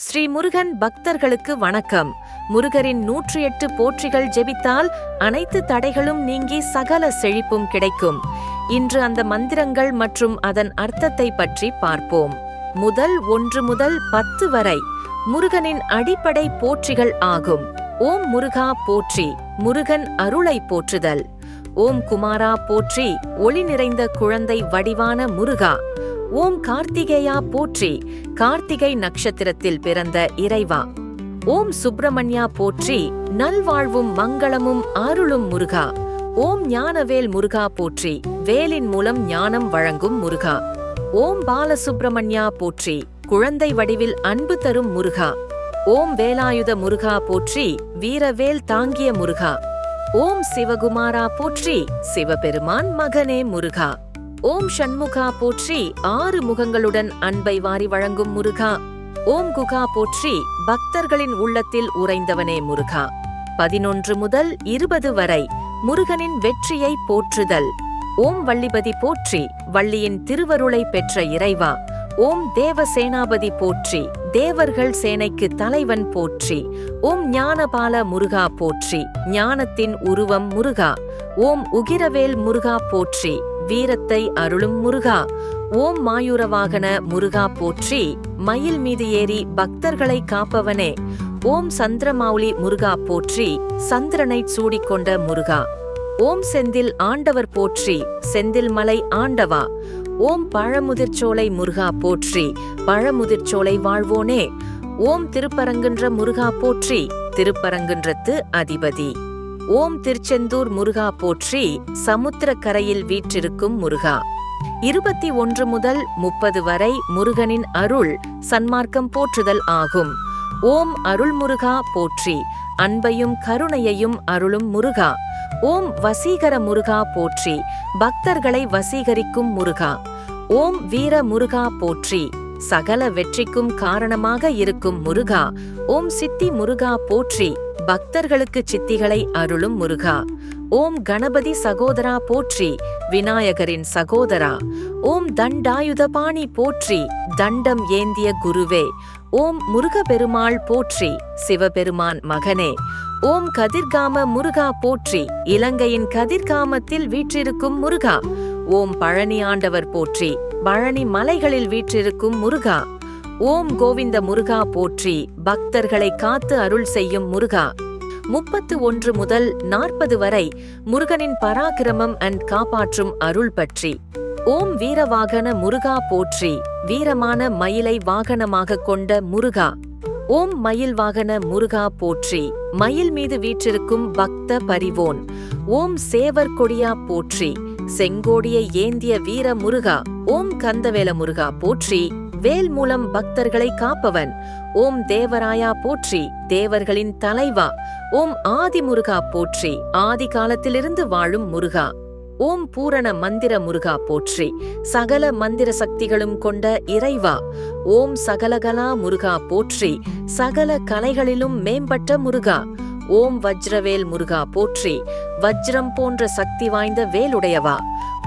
ஸ்ரீ முருகன் பக்தர்களுக்கு வணக்கம். முருகரின் நூற்றி எட்டு போற்றிகள் ஜெபித்தால் அனைத்து தடைகளும் நீங்கி சகல செழிப்பும் கிடைக்கும். இன்று அந்த மந்திரங்கள் மற்றும் அதன் அர்த்தத்தை பற்றி பார்ப்போம். முதல் ஒன்று முதல் பத்து வரை முருகனின் அடிப்படை போற்றிகள் ஆகும். ஓம் முருகா போற்றி முருகன் அருளை போற்றுதல். ஓம் குமாரா போற்றி ஒளி நிறைந்த குழந்தை வடிவான முருகா. ஓம் கார்த்திகேயா போற்றி. கார்த்திகை நட்சத்திரத்தில் பிறந்த இறைவா. ஓம் சுப்பிரமணியா போற்றி. நல்வாழ்வும் மங்களமும் அருளும் முருகா. ஓம் ஞானவேல் முருகா போற்றி. வேலின் மூலம் ஞானம் வழங்கும் முருகா. ஓம் பாலசுப்பிரமணியா போற்றி. குழந்தை வடிவில் அன்பு தரும் முருகா. ஓம் வேலாயுத முருகா போற்றி. வீரவேல் தாங்கிய முருகா. ஓம் சிவகுமாரா போற்றி. சிவபெருமான் மகனே முருகா. ஓம் ஷண்முகா போற்றி ஆறு முகங்களுடன் அன்பை வாரி வழங்கும் முருகா. ஓம் குகா போற்றி பக்தர்களின் உள்ளத்தில் உறைந்தவனே முருகா. பதினொன்று முதல் இருபது வரை முருகனின் வெற்றியை போற்றுதல். ஓம் வள்ளிபதி போற்றி வள்ளியின் திருவருளை பெற்ற இறைவா. ஓம் தேவ சேனாபதி போற்றி தேவர்கள் சேனைக்கு தலைவன் போற்றி. ஓம் ஞானபால முருகா போற்றி ஞானத்தின் உருவம் முருகா. ஓம் உகிரவேல் முருகா போற்றி. வீரத்தை அருளும் முருகா. ஓம் மாயூரவாகன முருகா போற்றி மயில் மீது ஏறி பக்தர்களை காப்பவனே. ஓம் சந்திரமௌலி முருகா போற்றி சந்திரனை சூடிக்கொண்ட முருகா. ஓம் செந்தில் ஆண்டவர் போற்றி செந்தில் மலை ஆண்டவா. ஓம் பழமுதிர்ச்சோலை முருகா போற்றி பழமுதிர்ச்சோலை வாழ்வோனே. ஓம் திருப்பரங்குன்ற முருகா போற்றி திருப்பரங்குன்றத்து அதிபதி. ஓம் திருச்செந்தூர் முருகா போற்றி சமுத்திரக்கரையில் வீற்றிருக்கும் முருகா. இருபத்தி ஒன்று முதல் முப்பது வரை முருகனின் அருள் சன்மார்க்கம் போற்றுதல் ஆகும். ஓம் அருள் முருகா போற்றி அன்பையும் கருணையையும் அருளும் முருகா. ஓம் வசீகர முருகா போற்றி பக்தர்களை வசீகரிக்கும் முருகா. ஓம் வீர முருகா போற்றி சகல வெற்றிக்கும் காரணமாக இருக்கும் முருகா. ஓம் சித்தி முருகா போற்றி. பக்தர்களுக்கு சித்திகளை அருளும் முருகா. ஓம் கணபதி சகோதரா போற்றி. விநாயகரின் சகோதரா. ஓம் தண்டாயுதபாணி போற்றி. தண்டம் ஏந்திய குருவே. ஓம் முருகபெருமாள் போற்றி. சிவபெருமான் மகனே. ஓம் கதிர்காம முருகா போற்றி. இலங்கையின் கதிர்காமத்தில் வீற்றிருக்கும் முருகா. ஓம் பழனி ஆண்டவர் போற்றி. பழனி மலைகளில் வீற்றிருக்கும் முருகா. ஓம் கோவிந்த முருகா போற்றி பக்தர்களை காத்து அருள் செய்யும் முருகா. முப்பத்து ஒன்று முதல் நாற்பது வரை முருகனின் பராக்கிரமம் அண்ட் காப்பாற்றும் அருள் பற்றி. ஓம் வீரவாகன முருகா போற்றி வீரமான மயிலை வாகனமாக கொண்ட முருகா. ஓம் மயில் வாகன முருகா போற்றி மயில் மீது வீற்றிருக்கும் பக்த பரிவோன். ஓம் சேவர் கொடியா போற்றி செங்கோடியை ஏந்திய வீர முருகா ஓம் கந்தவேல முருகா போற்றி வேல் மூலம் பக்தர்களை காப்பவன். ஓம் தேவராயா போற்றி தேவர்களின் தலைவா. ஓம் ஆதி முருகா போற்றி ஆதி காலத்திலிருந்து வாழும் முருகா. ஓம் பூரண மந்திர முருகா போற்றி சகல மந்திர சக்திகளும் கொண்ட இறைவா. ஓம் சகலகலா முருகா போற்றி சகல கலைகளிலும் மேம்பட்ட முருகா. ஓம் வஜ்ரவேல் முருகா போற்றி வஜ்ரம் போன்ற சக்தி வாய்ந்த வேலுடையவா?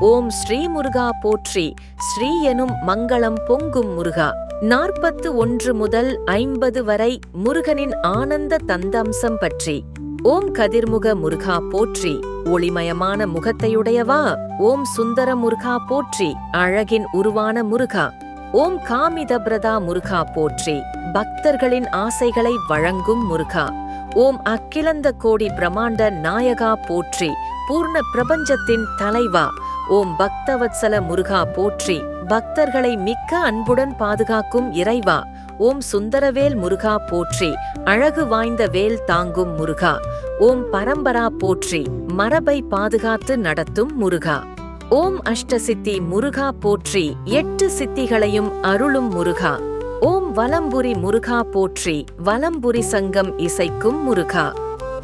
ஓம் ஸ்ரீ முருகா போற்றி. ஸ்ரீ எனும் மங்களம் பொங்கும் முருகா. நாற்பத்து ஒன்று முதல் ஐம்பது வரை முருகனின் ஆனந்த தந்தம்சம் பற்றி. ஓம் கதிர்முக முருகா போற்றி. ஒளிமயமான முகத்தையுடையவா? ஓம் சுந்தர முருகா போற்றி. அழகின் உருவான முருகா. ஓம் காமிதபிரதா முருகா போற்றி. பக்தர்களின் ஆசைகளை வழங்கும் முருகா. ஓம் அக்கிலந்த கோடி பிரமாண்ட நாயகா போற்றி பூர்ண பிரபஞ்சத்தின் தலைவா. ஓம் பக்தவத்சல முருகா போற்றி பக்தர்களை மிக்க அன்புடன் பாதுகாக்கும் இறைவா. ஓம் சுந்தரவேல் முருகா போற்றி அழகு வாய்ந்த வேல் தாங்கும் முருகா. ஓம் பரம்பரா போற்றி மரபை பாதுகாத்து நடத்தும் முருகா. ஓம் அஷ்டசித்தி முருகா போற்றி எட்டு சித்திகளையும் அருளும் முருகா. ஓம் வலம்புரி முருகா போற்றி வலம்புரி சங்கம் இசைக்கும் முருகா.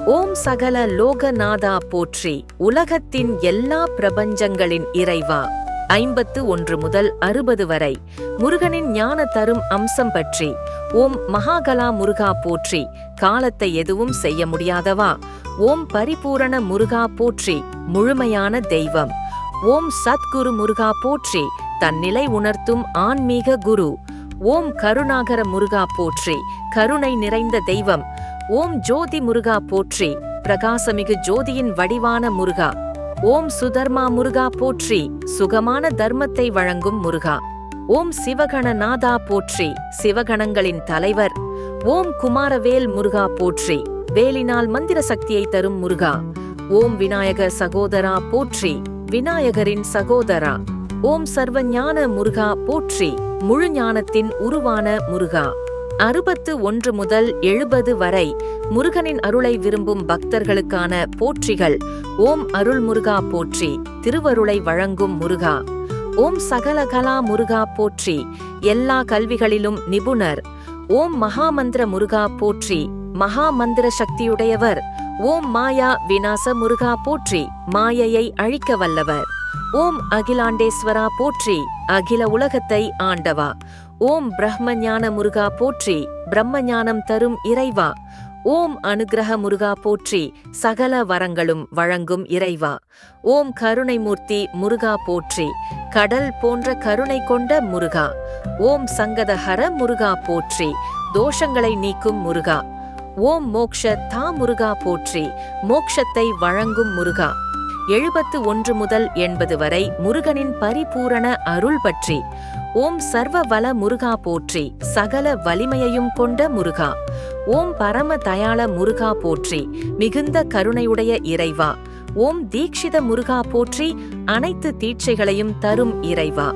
ஓம் சகல லோகநாதா போற்றி உலகத்தின் எல்லா பிரபஞ்சங்களின் இறைவா. ஐம்பத்து ஒன்று முதல் அறுபது வரை முருகனின் ஞான தரும் அம்சம் பற்றி. ஓம் மகாகலா முருகா போற்றி காலத்தை எதுவும் செய்ய முடியாதவா. ஓம் பரிபூரண முருகா போற்றி முழுமையான தெய்வம். ஓம் சத்குரு முருகா போற்றி தன்னிலை உணர்த்தும் ஆன்மீக குரு. ஓம் கருணாகர முருகா போற்றி. கருணை நிறைந்த தெய்வம். ஓம் ஜோதி முருகா போற்றி. பிரகாசமிகு ஜோதியின் வடிவான முருகா. ஓம் சுதர்மா முருகா போற்றி. சுகமான தர்மத்தை வழங்கும் முருகா. ஓம் சிவகணநாதா போற்றி. சிவகணங்களின் தலைவர். ஓம் குமாரவேல் முருகா போற்றி. வேலினால் மந்திர சக்தியை தரும் முருகா. ஓம் விநாயக சகோதரா போற்றி. விநாயகரின் சகோதரா. ஓம் சர்வஞான முருகா போற்றி. முழு ஞானத்தின் உருவான முருகா. அறுபத்து ஒன்று முதல் எழுபது வரை முருகனின் அருளை விரும்பும் பக்தர்களுக்கான போற்றிகள் ஓம் அருள் முருகா போற்றி திருவருளை வழங்கும் முருகா. ஓம் சகலகலா முருகா போற்றி எல்லா கல்விகளிலும் நிபுணர். ஓம் மகாமந்திர முருகா போற்றி மகா மந்திர சக்தியுடையவர். ஓம் மாயா விநாச முருகா போற்றி மாயையை அழிக்க வல்லவர். ஓம் அகிலாண்டேஸ்வரா போற்றி அகில உலகத்தை ஆண்டவா. ஓம் பிரம்ம ஞான முருகா போற்றி பிரம்ம ஞானம் தரும் இறைவா. ஓம் அனுகிரக முருகா போற்றி சகல வரங்களும் வழங்கும் இறைவா. ஓம் கருணைமூர்த்தி முருகா போற்றி கடல் போன்ற கருணை கொண்ட முருகா. ஓம் சங்கதஹர முருகா போற்றி தோஷங்களை நீக்கும் முருகா. ஓம் மோக்ஷ தா முருகா போற்றி மோக்ஷத்தை வழங்கும் முருகா. எழுபத்து ஒன்று முதல் எண்பது வரை முருகனின் பரிபூரண அருள் பற்றி. ஓம் சர்வ வல முருகா போற்றி சகல வலிமையையும் கொண்ட முருகா. ஓம் பரம தயாள முருகா போற்றி மிகுந்த கருணையுடைய இறைவா. ஓம் தீக்ஷித முருகா போற்றி அனைத்து தீட்சைகளையும் தரும் இறைவா.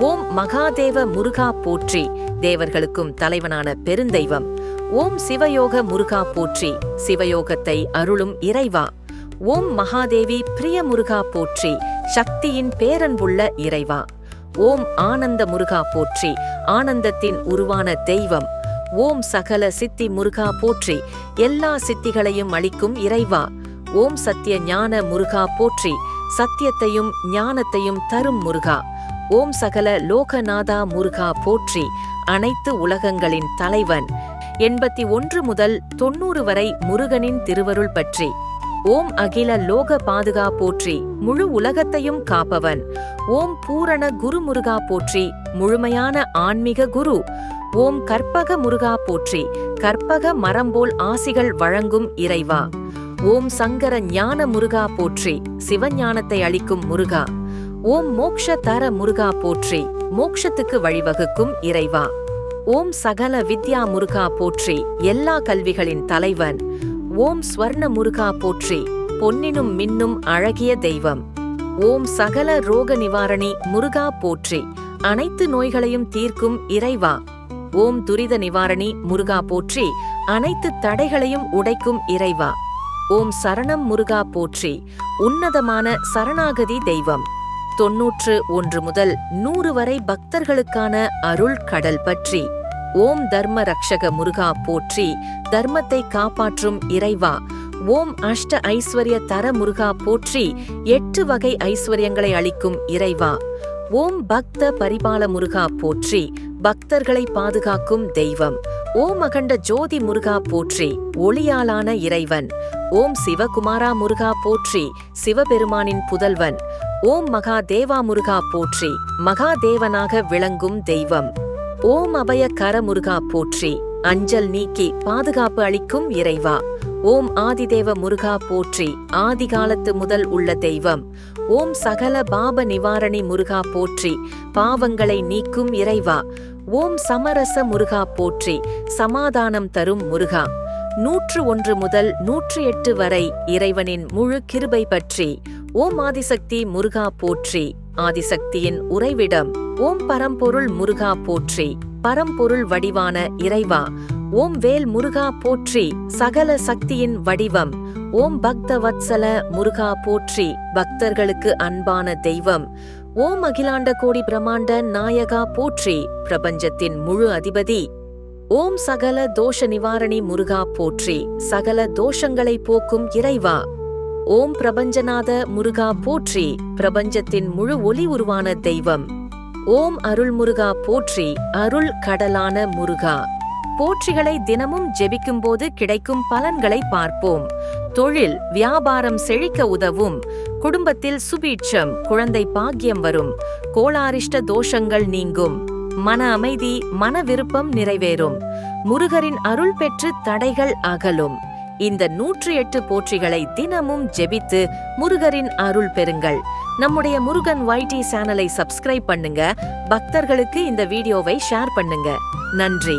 ஓம் மகாதேவ முருகா போற்றி தேவர்களுக்கும் தலைவனான பெருந்தெய்வம். ஓம் சிவயோக முருகா போற்றி சிவயோகத்தை அருளும் இறைவா. ஓம் மகாதேவி பிரிய முருகா போற்றி சக்தியின் பேரன்புள்ள இறைவா. ஓம் ஆனந்த முருகா போற்றி ஆனந்தத்தின் உருவான தெய்வம். ஓம் சகல சித்தி முருகா போற்றி எல்லா சித்திகளையும் அளிக்கும் இறைவா. ஓம் சத்திய ஞான முருகா போற்றி சத்தியத்தையும் ஞானத்தையும் தரும் முருகா. ஓம் சகல லோகநாதா முருகா போற்றி அனைத்து உலகங்களின் தலைவன். எண்பத்தி ஒன்று முதல் தொன்னூறு வரை முருகனின் திருவருள் பற்றி. ஓம் அகில லோக பாதுகா போற்றி முழு உலகத்தையும் காப்பவன். ஓம் பூரண குரு முருகா போற்றி முழுமையான ஆன்மீக குரு. ஓம் கற்பக முருகா போற்றி கற்பக மரம்போல் ஆசிகள் வழங்கும் இறைவா. ஓம் சங்கர ஞான முருகா போற்றி சிவஞானத்தை அளிக்கும் முருகா. ஓம் மோக்ஷ தர முருகா போற்றி மோக்ஷத்துக்கு வழிவகுக்கும் இறைவா. ஓம் சகல வித்யா முருகா போற்றி எல்லா கல்விகளின் தலைவன். ஓம் ஸ்வர்ண முருகா போற்றி. பொன்னினும் மின்னும் அழகிய தெய்வம். ஓம் சகல ரோக நிவாரணி முருகா போற்றி. அனைத்து நோய்களையும் தீர்க்கும் இறைவா. ஓம் துரித நிவாரணி முருகா போற்றி. அனைத்து தடைகளையும் உடைக்கும் இறைவா. ஓம் சரணம் முருகா போற்றி. உன்னதமான சரணாகதி தெய்வம். தொன்னூற்று ஒன்று முதல் நூறு வரை பக்தர்களுக்கான அருள் கடல் பற்றி. ஓம் தர்ம ரக்ஷக முருகா போற்றி தர்மத்தை காப்பாற்றும் இறைவா. ஓம் அஷ்ட ஐஸ்வர்ய தர முருகா போற்றி எட்டு வகை ஐஸ்வர்யங்களை அளிக்கும் இறைவா. ஓம் பக்த பரிபால முருகா போற்றி பக்தர்களை பாதுகாக்கும் தெய்வம். ஓம் அகண்ட ஜோதி முருகா போற்றி ஒளியாலான இறைவன். ஓம் சிவகுமாரா முருகா போற்றி சிவபெருமானின் புதல்வன். ஓம் மகா தேவா முருகா போற்றி மகாதேவனாக விளங்கும் தெய்வம். ஓம் அபய கர முருகா போற்றி. அஞ்சல் நீக்கி பாதுகாப்பு அளிக்கும் இறைவா. ஓம் ஆதிதேவ முருகா போற்றி. ஆதிகாலத்து முதல் உள்ள தெய்வம். ஓம் சகல பாப நிவாரணி முருகா போற்றி. பாவங்களை நீக்கும் இறைவா. ஓம் சமரச முருகா போற்றி. சமாதானம் தரும் முருகா. நூற்று ஒன்று முதல் நூற்று எட்டு வரை இறைவனின் முழு கிருபை பற்றி. ஓம் ஆதிசக்தி முருகா போற்றி. ஆதிசக்தியின் உறைவிடம் ஓம் பரம்பொருள் முருகா போற்றி. பரம்பொருள் வடிவான இறைவா ஓம் வேல் முருகா போற்றி சகல சக்தியின் வடிவம் ஓம் பக்த வத்சல முருகா போற்றி பக்தர்களுக்கு அன்பான தெய்வம் ஓம் அகிலாண்ட கோடி பிரமாண்ட நாயகா போற்றி பிரபஞ்சத்தின் முழு அதிபதி. ஓம் சகல தோஷ நிவாரணி முருகா போற்றி சகல தோஷங்களை போக்கும் இறைவா ஓம் பிரபஞ்சநாத முருகா போற்றி பிரபஞ்சத்தின் முழு ஒளி உருவான தெய்வம். ஓம் அருள் முருகா போற்றி அருள் கடலான முருகா. போற்றிகளை தினமும் ஜெபிக்கும்போது கிடைக்கும் பலன்களை பார்ப்போம். தொழில் வியாபாரம் செழிக்க உதவும். குடும்பத்தில் சுபீட்சம் குழந்தை பாக்கியம் வரும். கோளாரிஷ்ட தோஷங்கள் நீங்கும். மன அமைதி மன விருப்பம் நிறைவேறும். முருகரின் அருள் பெற்று தடைகள் அகலும். இந்த நூற்றி எட்டு போற்றிகளை தினமும் ஜெபித்து முருகரின் அருள் பெறுங்கள். நம்முடைய முருகன் வைடி சேனலை சப்ஸ்கிரைப் பண்ணுங்க. பக்தர்களுக்கு இந்த வீடியோவை ஷேர் பண்ணுங்க. நன்றி.